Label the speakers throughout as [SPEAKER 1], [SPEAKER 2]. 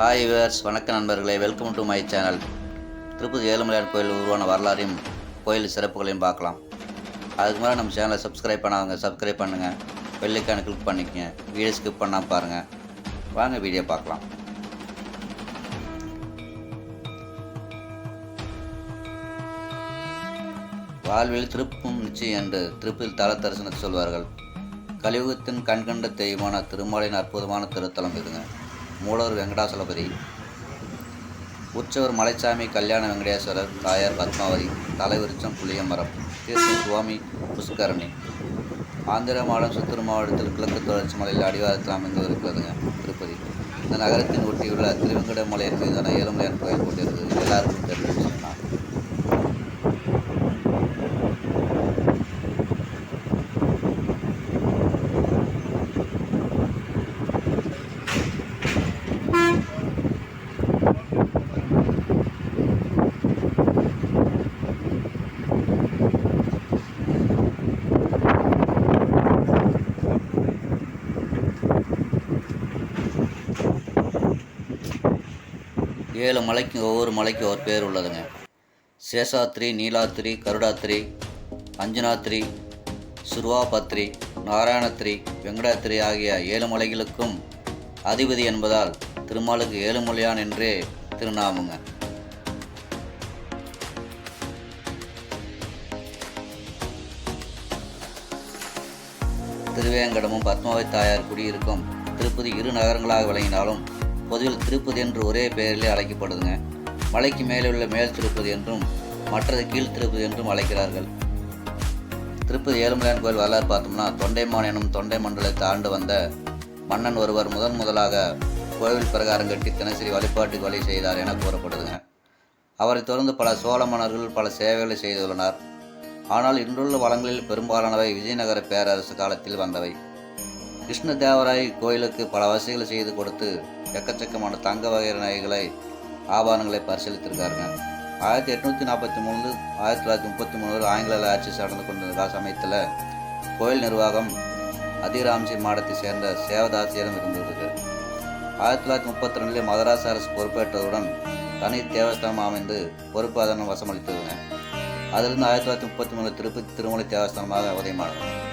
[SPEAKER 1] Hi viewers வணக்க நண்பர்களே. Welcome to my channel Tirupati Ezhumalaiyar கோயில் உருவான வரலாறையும் கோயில் சிறப்புகளையும் பார்க்கலாம். அதுக்கு மேலே நம்ம சேனலை சப்ஸ்கிரைப் பண்ணாதவங்க சப்ஸ்கிரைப் பண்ணுங்கள் வெள்ளைக்கான கிளிக் பண்ணிக்கங்க. வீடியோ ஸ்கிப் பண்ணால் பாருங்கள் வாங்க வீடியோ பார்க்கலாம். வாழ்வில் திருப்பும் நிச்சயம் என்று திருப்பில் தல தரிசனத்தை சொல்வார்கள். கலியுகத்தின் கண்கண்ட தெய்வமான திருமலையின் அற்புதமான திருத்தலம் இதுங்க. மூலவர் வெங்கடாசலபதி உற்சவர் மலைச்சாமி கல்யாண வெங்கடேஸ்வரர் தாயார் பத்மாவதி தலைவிருச்சம் புளியமரம் தீர்த்தம் சுவாமி புஷ்கரணி. ஆந்திர மாநிலம் சித்தூர் மாவட்டத்தில் கிழக்கு தொடர்ச்சி மலையில் அடிவாரத்தில் அமைந்து இருக்கிறதுங்க திருப்பதி. இந்த நகரத்தின் ஒட்டியுள்ள திருவெங்கட மலையின் மீதான ஏழுமலையான் கோயில் கொண்டிருக்கிறது எல்லாருக்கும் தெரிஞ்சு விஷயம் தான் ஏழு மலைக்கும் ஒவ்வொரு மலைக்கும் ஒரு பேர் உள்ளதுங்க. சேஷாத்ரி நீலாத்ரி கருடாத்ரி அஞ்சனாத்ரி சுர்வாபத்ரி நாராயணத்ரி வெங்கடாத்ரி ஆகிய ஏழு மலைகளுக்கும் அதிபதி என்பதால் திருமாலுக்கு ஏழுமலையான் என்றே திருநாமுங்க. திருவேங்கடமும் பத்மாவை தாயார் குடியிருக்கும் திருப்பதி இரு நகரங்களாக விளங்கினாலும் பொதுவில் திருப்பதி என்று ஒரே பெயரிலே அழைக்கப்படுதுங்க. மலைக்கு மேலே உள்ள மேல் திருப்பதி என்றும் மற்றது கீழ் திருப்பதி என்றும் அழைக்கிறார்கள். திருப்பதி ஏழுமலையான் கோயில் வரலாறு பார்த்தோம்னா தொண்டைமான் எனும் தொண்டை மண்டலத்தை ஆண்டு வந்த மன்னன் ஒருவர் முதன் முதலாக கோவில் பிரகாரம் கட்டி தினசரி வழிபாட்டுக்கு வழி செய்தார் என கூறப்படுதுங்க. அவரை தொடர்ந்து பல சோழ மன்னர்கள் பல சேவைகளை செய்துள்ளனர். ஆனால் இன்றுள்ள வளங்களில் பெரும்பாலானவை விஜயநகர பேரரசு காலத்தில் வந்தவை. கிருஷ்ண தேவராய் கோயிலுக்கு பல வசதிகளை செய்து கொடுத்து எக்கச்சக்கமான தங்க வகை நகைகளை ஆபரணங்களை பரிசீலித்திருக்காருங்க. ஆயிரத்தி எட்நூற்றி நாற்பத்தி மூணு ஆயிரத்தி தொள்ளாயிரத்தி முப்பத்தி மூணு ஆங்கில ஆட்சி நடந்து கொண்டிருந்த சமயத்தில் கோயில் நிர்வாகம் அதிராம்சி மாடத்தை சேர்ந்த சேவதாசியரும் இருந்தது ஆயிரத்தி தொள்ளாயிரத்தி முப்பத்தி ரெண்டில் மதராஸ் அரசு பொறுப்பேற்றதுடன் தனி தேவஸ்தானம் அமைந்து பொறுப்பு அதன் வசமளித்ததுங்க. அதிலிருந்து ஆயிரத்தி தொள்ளாயிரத்தி முப்பத்தி மூணு திருப்பதி திருமலை தேவஸ்தானமாக உதயமானது.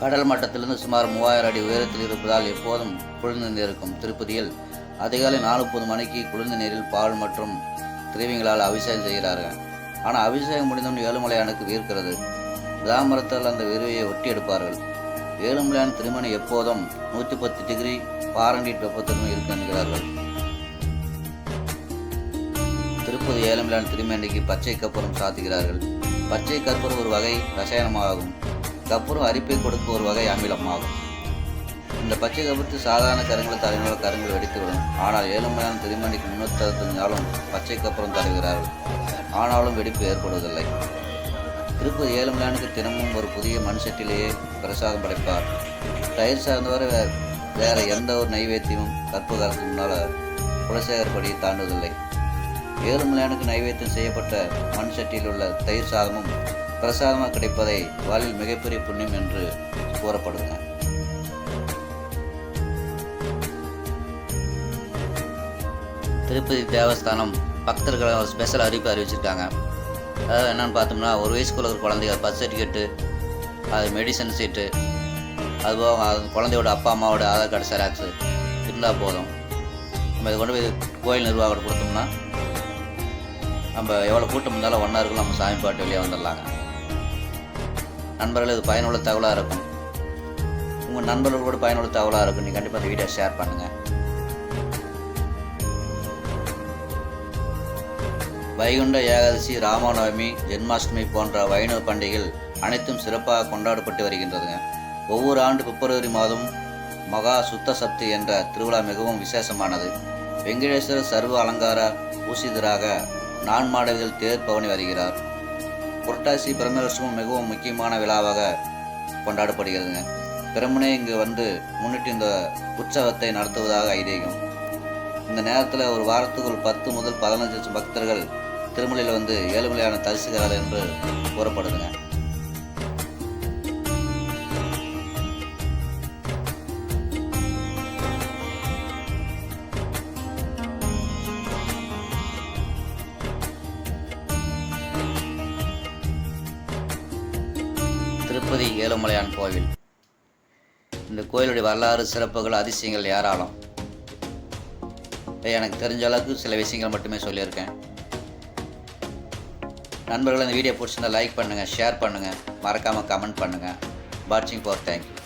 [SPEAKER 1] கடல் மட்டத்திலிருந்து சுமார் மூவாயிரம் அடி உயரத்தில் இருப்பதால் எப்போதும் குளிர்ந்து நீருக்கும் திருப்பதியில் அதிகாலை நாலு முப்பது மணிக்கு குளிர்ந்த நீரில் பால் மற்றும் திரவியங்களால் அபிஷேகம் செய்கிறார்கள். ஆனால் அபிஷேகம் முடிந்தவுடன் ஏழுமலையானுக்கு வீர்க்கிறது விதாமரத்தால் அந்த விரிவையை ஒட்டி எடுப்பார்கள். ஏழுமலையான் திருமணி எப்போதும் நூற்றி பத்து டிகிரி பாரண்டீட் வெப்பத்திலும் இருக்கு என்கிறார்கள் திருப்பதி ஏழுமலையான் திருமணிக்கு பச்சை கற்பூரம் சாத்துகிறார்கள். பச்சை கற்பூரம் ஒரு வகை ரசாயனமாகும். கற்பூரம் அரிப்பை கொடுக்கும் ஒரு வகை அமிலமாகும் இந்த பச்சை கற்பூரத்தில் சாதாரண கருங்களை தலைமையில் கருங்கள் வெடித்துவிடும். ஆனால் ஏழுமலையான திருமணிக்கு முன்னூற்றி பச்சை கப்புறம் தருகிறார்கள். ஆனாலும் வெடிப்பு ஏற்படுவதில்லை. திருப்பதி ஏழுமலையானுக்கு தினமும் ஒரு புதிய மண் செட்டிலேயே பிரசாதம் படைப்பார். தயிர் சார்ந்தவரை வேறு எந்த ஒரு நைவேத்தியமும் கற்பகாரத்துக்கு முன்னால் குலசேகரப்படி தாண்டுவதில்லை. ஏழுமலையானுக்கு நைவேத்தியம் செய்யப்பட்ட மண் சட்டியில் உள்ள தயிர் சாதமும் பிரசாதமாக கிடைப்பதை வாழ்வில் மிகப்பெரிய புண்ணியம் என்று கூறப்படுதுங்க திருப்பதி தேவஸ்தானம் பக்தர்களை ஒரு ஸ்பெஷல் அறிவிப்பு அறிவிச்சிருக்காங்க. அதாவது என்னென்னு பார்த்தோம்னா ஒரு வயசுக்குள்ள ஒரு குழந்தைங்க பர்த் சர்டிஃபிகேட்டு அது மெடிசன் சீட்டு அதுபோக குழந்தையோட அப்பா அம்மாவோட ஆதார் கார்டு செராக்ஸு இருந்தால் போதும். நம்ம இதை கொண்டு போய் கோயில் நிர்வாகம் கொடுத்தோம்னா நம்ம எவ்வளோ கூட்டம் இருந்தாலும் ஒன்றா இருக்கும் நம்ம சாமி பாட்டு வெளியே வந்துடலாங்க. நண்பர்கள் இது பயனுள்ள தகவலாக இருக்கும். உங்கள் நண்பர்கள் கூட பயனுள்ள தகவலாக இருக்கும். நீங்கள் கண்டிப்பாக இந்த வீடியோ ஷேர் பண்ணுங்கள் வைகுண்ட ஏகாதசி ராமநவமி ஜென்மாஷ்டமி போன்ற வைணவ பண்டிகைகள் அனைத்தும் சிறப்பாக கொண்டாடப்பட்டு வருகின்றதுங்க. ஒவ்வொரு ஆண்டு பிப்ரவரி மாதம் மகா சுத்த சப்தி என்ற திருவிழா மிகவும் விசேஷமானது. வெங்கடேஸ்வரர் சர்வ அலங்கார பூசிதராக மாடல்கள் தேர் பவனி வருகிறார். புரட்டாசி பிரம்மோற்சவம் மிகவும் முக்கியமான விழாவாக கொண்டாடப்படுகிறதுங்க. பிரம்மனே இங்கு வந்து முன்னிட்டு இந்த உற்சவத்தை நடத்துவதாக ஐதீகம். இந்த நேரத்தில் ஒரு வாரத்துக்குள் பத்து முதல் பதினஞ்சு லட்சம் பக்தர்கள் திருமலையில் வந்து ஏழுமலையான தரிசுகிறார் என்று கூறப்படுதுங்க. திருப்பதி ஏழுமலையான் கோவில். இந்த கோயிலுடைய வரலாறு சிறப்புகள் அதிசயங்கள் ஏராளம். எனக்கு தெரிஞ்ச அளவுக்கு சில விஷயங்கள் மட்டுமே சொல்லியிருக்கேன். நண்பர்கள் இந்த வீடியோ பிடிச்சிருந்தா லைக் பண்ணுங்கள் ஷேர் பண்ணுங்கள் மறக்காமல் கமெண்ட் பண்ணுங்கள் வாட்சிங் ஃபார் தேங்க்யூ